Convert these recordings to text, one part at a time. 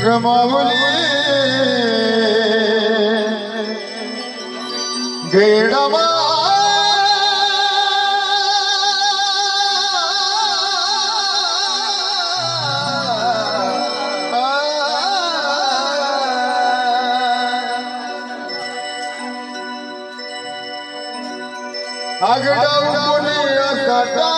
રમાવલી ગેડમાં આગળ કોને કટા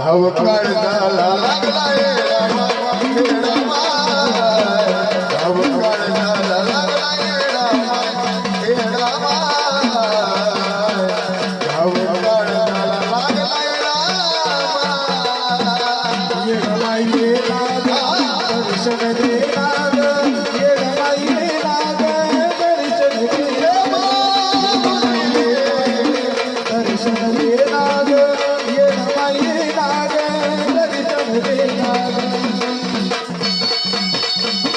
धावपळ झाला धावपळ झाला